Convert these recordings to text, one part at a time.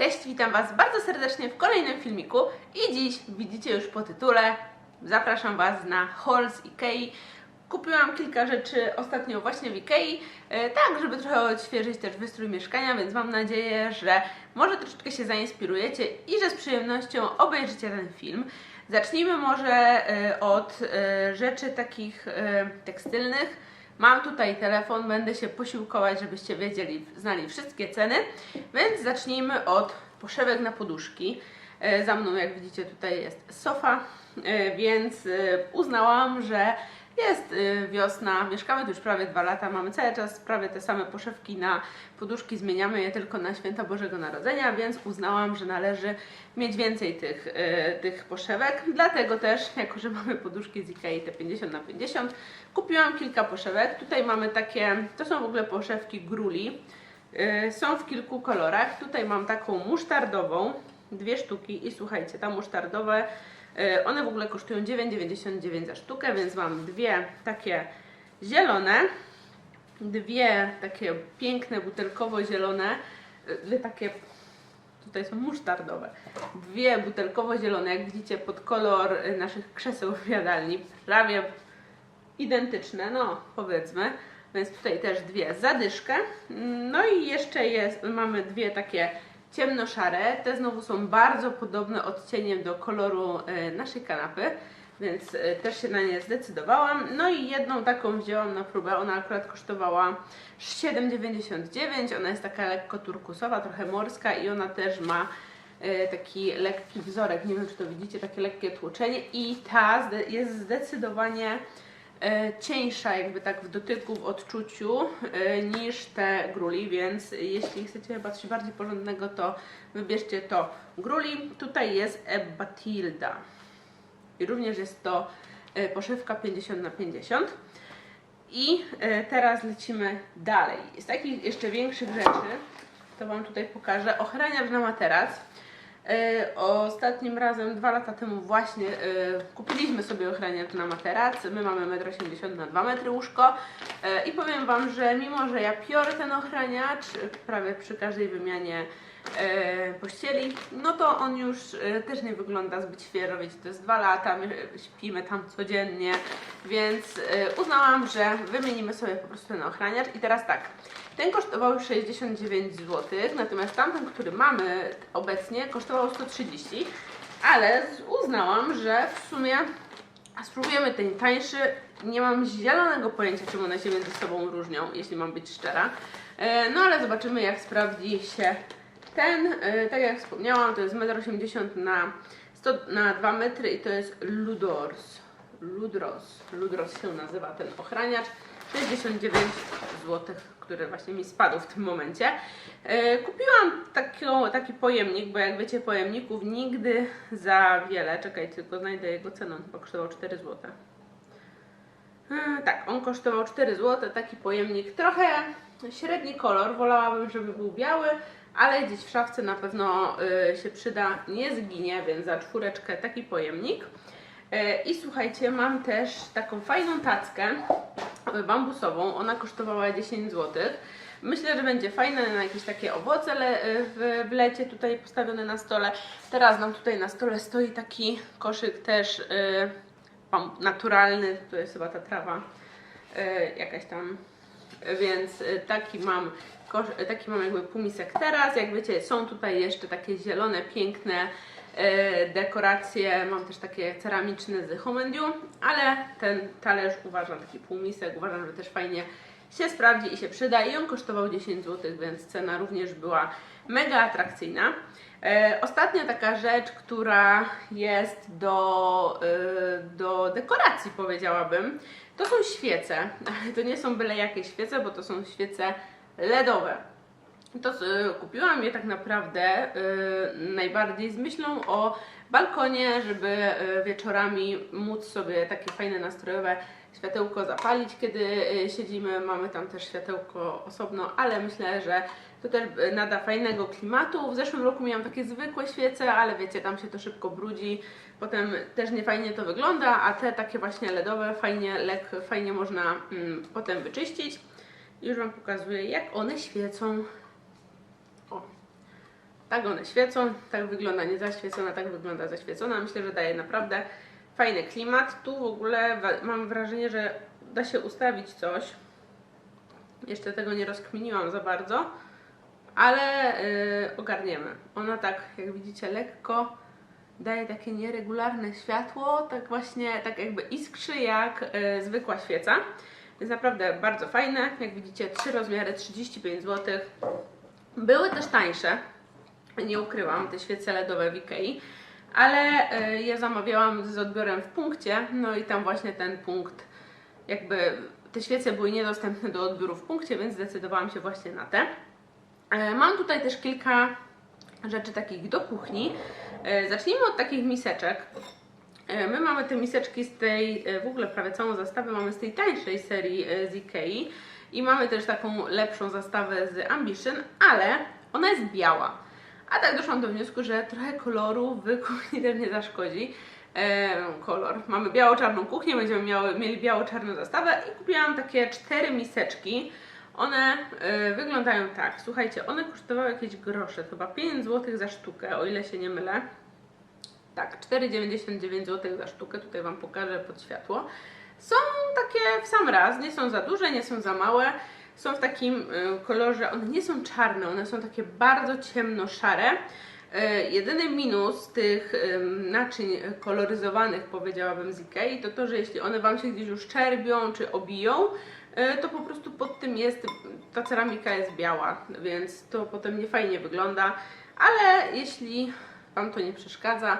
Cześć, witam Was bardzo serdecznie w kolejnym filmiku i dziś widzicie już po tytule zapraszam Was na haul z Ikei. Kupiłam kilka rzeczy ostatnio właśnie w Ikei, e, tak żeby trochę odświeżyć też wystrój mieszkania, więc mam nadzieję, że może troszeczkę się zainspirujecie i że z przyjemnością obejrzycie ten film. Zacznijmy może e, od e, rzeczy takich tekstylnych. Mam tutaj telefon, będę się posiłkować, żebyście wiedzieli, znali wszystkie ceny, więc zacznijmy od poszewek na poduszki. E, Za mną, jak widzicie, tutaj jest sofa, e, więc e, uznałam, że jest e, wiosna, mieszkamy tu już prawie dwa lata, mamy cały czas prawie te same poszewki na poduszki, zmieniamy je tylko na święta Bożego Narodzenia, więc uznałam, że należy mieć więcej tych, e, tych poszewek. Dlatego też, jako że mamy poduszki z Ikei te 50 na 50, kupiłam kilka poszewek. Tutaj mamy takie, to są w ogóle poszewki gruli. E, Są w kilku kolorach. Tutaj mam taką musztardową, dwie sztuki i słuchajcie, ta musztardowe, e, one w ogóle kosztują 9,99 za sztukę, więc mam dwie takie zielone, dwie takie piękne butelkowo-zielone, e, dwie takie tutaj są musztardowe. Dwie butelkowo-zielone, jak widzicie, pod kolor y, naszych krzeseł w jadalni. Prawie identyczne, no powiedzmy. Więc tutaj też dwie zadyszkę. No i jeszcze jest, mamy dwie takie ciemnoszare. Te znowu są bardzo podobne odcieniem do koloru y, naszej kanapy. Więc y, też się na nie zdecydowałam. No i jedną taką wzięłam na próbę. Ona akurat kosztowała 7,99. Ona jest taka lekko turkusowa, trochę morska i ona też ma e, taki lekki wzorek. Nie wiem, czy to widzicie, takie lekkie tłoczenie. I ta jest zdecydowanie e, cieńsza, jakby tak w dotyku, w odczuciu e, niż te gruli, więc jeśli chcecie chyba coś bardziej porządnego, to wybierzcie to gruli. Tutaj jest Ebatilda. I również jest to e, poszewka 50 na 50. I e, teraz lecimy dalej. Z takich jeszcze większych rzeczy, to Wam tutaj pokażę, ochraniacz na materac. E, Ostatnim razem, dwa lata temu właśnie e, kupiliśmy sobie ochraniacz na materac. My mamy 1,80 m na 2 metry łóżko E, i powiem Wam, że mimo, że ja piorę ten ochraniacz prawie przy każdej wymianie pościeli, no to on już e, też nie wygląda zbyt świeżo, wiecie, to jest dwa lata, my śpimy tam codziennie, więc e, uznałam, że wymienimy sobie po prostu ten ochraniacz. I teraz tak, ten kosztował 69 zł, natomiast tamten, który mamy obecnie kosztował 130, ale uznałam, że w sumie spróbujemy ten tańszy, nie mam zielonego pojęcia, czym one się między sobą różnią, jeśli mam być szczera, E, no ale zobaczymy jak sprawdzi się ten, e, tak jak wspomniałam, to jest 1,80 m na, 100, na 2 metry i to jest Ludors. Ludros. Ludros się nazywa ten ochraniacz. 69 zł, który właśnie mi spadł w tym momencie. E, kupiłam taki pojemnik, bo jak wiecie, pojemników nigdy za wiele. Czekajcie, tylko znajdę jego cenę. On kosztował 4 zł. E, Tak, on kosztował 4 zł, taki pojemnik. Trochę średni kolor, wolałabym, żeby był biały, ale gdzieś w szafce na pewno y, się przyda, nie zginie, więc za czwóreczkę taki pojemnik. E, I słuchajcie, mam też taką fajną tackę y, bambusową, ona kosztowała 10 zł. Myślę, że będzie fajna na jakieś takie owoce le, y, w, lecie tutaj postawione na stole. Teraz nam tutaj na stole stoi taki koszyk też y, naturalny, to jest chyba ta trawa y, jakaś tam, więc y, taki mam, y, taki mam jakby półmisek teraz, jak wiecie są tutaj jeszcze takie zielone, piękne y, dekoracje, mam też takie ceramiczne z Homendiu, ale ten talerz uważam, taki półmisek, uważam, że też fajnie się sprawdzi i się przyda. I on kosztował 10 zł, więc cena również była mega atrakcyjna. Ostatnia taka rzecz, która jest do, do dekoracji powiedziałabym, to są świece, ale to nie są byle jakie świece, bo to są świece LEDowe. To y, kupiłam je tak naprawdę y, najbardziej z myślą o balkonie, żeby y, wieczorami móc sobie takie fajne nastrojowe światełko zapalić, kiedy y, siedzimy. Mamy tam też światełko osobno, ale myślę, że to też y, nada fajnego klimatu. W zeszłym roku miałam takie zwykłe świece, ale wiecie, tam się to szybko brudzi. Potem też nie fajnie to wygląda, a te takie właśnie LEDowe fajnie, lek, fajnie można mm, potem wyczyścić. Już Wam pokazuję, jak one świecą. O. Tak one świecą, tak wygląda niezaświecona, tak wygląda zaświecona. Myślę, że daje naprawdę fajny klimat. Tu w ogóle mam wrażenie, że da się ustawić coś. Jeszcze tego nie rozkminiłam za bardzo, ale yy, ogarniemy. Ona tak, jak widzicie, lekko daje takie nieregularne światło, tak właśnie, tak jakby iskrzy jak yy, zwykła świeca. Jest naprawdę bardzo fajne. Jak widzicie, trzy rozmiary, 35 zł. Były też tańsze, nie ukrywam, te świece LEDowe w Ikei, ale y, je zamawiałam z odbiorem w punkcie, no i tam właśnie ten punkt, jakby te świece były niedostępne do odbioru w punkcie, więc zdecydowałam się właśnie na te. E, Mam tutaj też kilka rzeczy takich do kuchni. E, Zacznijmy od takich miseczek. E, My mamy te miseczki z tej, w ogóle prawie całą zastawę mamy z tej tańszej serii e, z Ikei i mamy też taką lepszą zastawę z Ambition, ale ona jest biała. A tak doszłam do wniosku, że trochę koloru w kuchni też nie zaszkodzi. E, kolor. Mamy biało-czarną kuchnię, będziemy miały, mieli biało-czarną zastawę i kupiłam takie cztery miseczki. One e, wyglądają tak, słuchajcie, one kosztowały jakieś grosze, chyba 5 zł za sztukę, o ile się nie mylę. Tak, 4,99 zł za sztukę, tutaj Wam pokażę pod światło. Są takie w sam raz, nie są za duże, nie są za małe. Są w takim y, kolorze, one nie są czarne, one są takie bardzo ciemno-szare. Y, Jedyny minus tych ym, naczyń koloryzowanych, powiedziałabym z Ikei, to to, że jeśli one Wam się gdzieś już czerbią czy obiją, to po prostu pod tym jest, ta ceramika jest biała, więc to potem nie fajnie wygląda. Ale jeśli Wam to nie przeszkadza,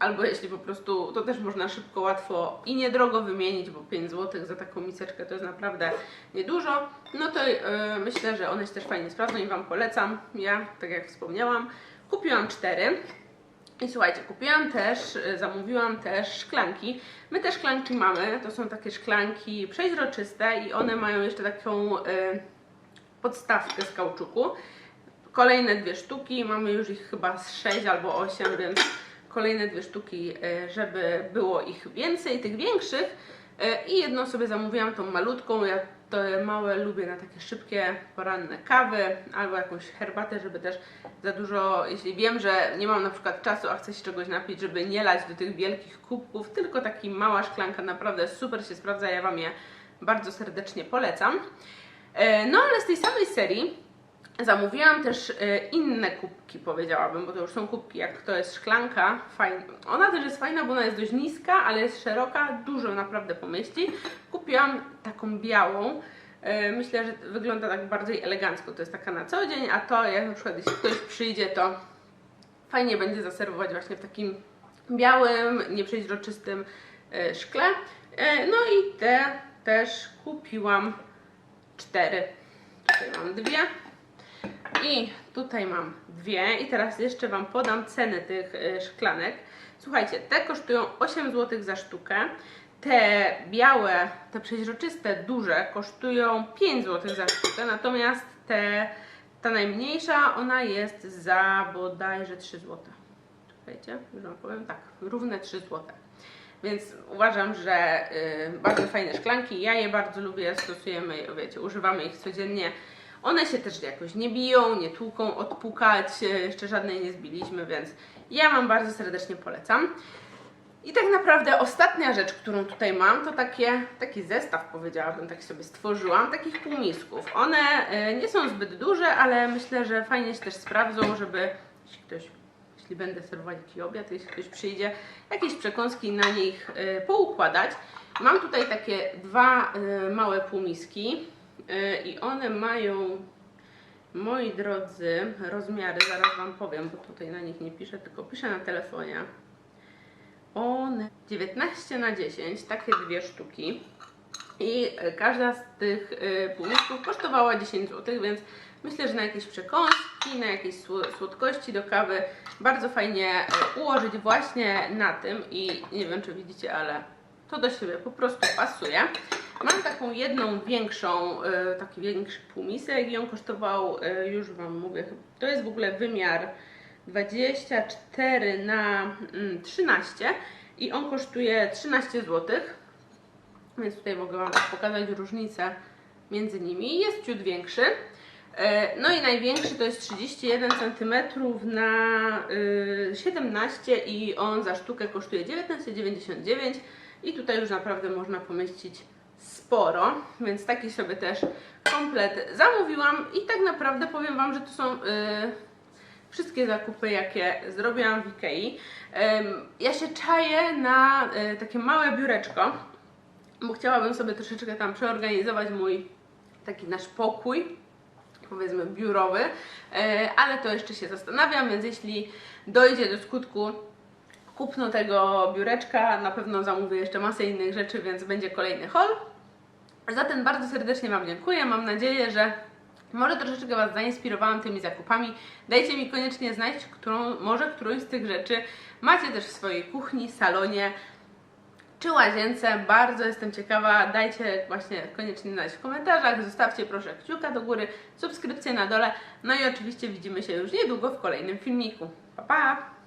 albo jeśli po prostu to też można szybko, łatwo i niedrogo wymienić, bo 5 zł za taką miseczkę to jest naprawdę niedużo, no to yy, myślę, że one się też fajnie sprawdzą i Wam polecam. Ja, tak jak wspomniałam, kupiłam cztery. I słuchajcie, kupiłam też, y, zamówiłam też szklanki. My te szklanki mamy, to są takie szklanki przeźroczyste i one mają jeszcze taką y, podstawkę z kauczuku. Kolejne dwie sztuki, mamy już ich chyba z 6 albo 8, więc kolejne dwie sztuki, e, żeby było ich więcej, tych większych. E, I jedną sobie zamówiłam, tą malutką. Ja te małe lubię na takie szybkie, poranne kawy albo jakąś herbatę, żeby też za dużo, jeśli wiem, że nie mam na przykład czasu, a chcę się czegoś napić, żeby nie lać do tych wielkich kubków, tylko taki mała szklanka naprawdę super się sprawdza. Ja Wam je bardzo serdecznie polecam. E, No ale z tej samej serii Zamówiłam też e, inne kubki, powiedziałabym, bo to już są kubki, jak to jest szklanka, fajna. Ona też jest fajna, bo ona jest dość niska, ale jest szeroka, dużo naprawdę pomieści. Kupiłam taką białą. E, Myślę, że wygląda tak bardziej elegancko. To jest taka na co dzień, a to jak na przykład jeśli ktoś przyjdzie, to fajnie będzie zaserwować właśnie w takim białym, nieprzeźroczystym e, szkle. No i te też kupiłam cztery. Tutaj mam dwie. I tutaj mam dwie i teraz jeszcze Wam podam ceny tych y, szklanek. Słuchajcie, te kosztują 8 zł za sztukę. Te białe, te przeźroczyste, duże kosztują 5 zł za sztukę, natomiast te, ta najmniejsza, ona jest za bodajże 3 zł. Czekajcie, już Wam powiem, tak, równe 3 zł. Więc uważam, że y, bardzo fajne szklanki. Ja je bardzo lubię, stosujemy je, wiecie, używamy ich codziennie. One się też jakoś nie biją, nie tłuką, odpukać, jeszcze żadnej nie zbiliśmy, więc ja Wam bardzo serdecznie polecam. I tak naprawdę ostatnia rzecz, którą tutaj mam, to takie, taki zestaw, powiedziałabym, tak sobie stworzyłam, takich półmisków. One y, nie są zbyt duże, ale myślę, że fajnie się też sprawdzą, żeby jeśli ktoś, jeśli będę serwować jakiś obiad, jeśli ktoś przyjdzie, jakieś przekąski na nich y, poukładać. Mam tutaj takie dwa y, małe półmiski i one mają, moi drodzy, rozmiary, zaraz Wam powiem, bo tutaj na nich nie piszę, tylko piszę na telefonie. One 19 na 10, takie dwie sztuki. I e, każda z tych e, półmisków kosztowała 10 zł, więc myślę, że na jakieś przekąski, na jakieś sło- słodkości do kawy bardzo fajnie e, ułożyć właśnie na tym i nie wiem czy widzicie, ale to do siebie po prostu pasuje. Mam taką jedną większą, e, taki większy półmisek i on kosztował, e, już Wam mówię, to jest w ogóle wymiar 24 na mm, 13 i on kosztuje 13 zł. Więc tutaj mogę Wam pokazać różnicę między nimi. Jest ciut większy. E, No i największy to jest 31 cm na y, 17 i on za sztukę kosztuje 19,99 i tutaj już naprawdę można pomieścić sporo, więc taki sobie też komplet zamówiłam i tak naprawdę powiem Wam, że to są y, wszystkie zakupy, jakie zrobiłam w Ikei. Ja się czaję na y, takie małe biureczko, bo chciałabym sobie troszeczkę tam przeorganizować mój taki nasz pokój, powiedzmy biurowy, e, ale to jeszcze się zastanawiam, więc jeśli dojdzie do skutku kupno tego biureczka, na pewno zamówię jeszcze masę innych rzeczy, więc będzie kolejny haul. Zatem bardzo serdecznie Wam dziękuję. Mam nadzieję, że może troszeczkę Was zainspirowałam tymi zakupami. Dajcie mi koniecznie znać, którą, może którąś z tych rzeczy macie też w swojej kuchni, salonie czy łazience. Bardzo jestem ciekawa. Dajcie właśnie koniecznie znać w komentarzach. Zostawcie proszę kciuka do góry, subskrypcję na dole. No i oczywiście widzimy się już niedługo w kolejnym filmiku. Pa, pa!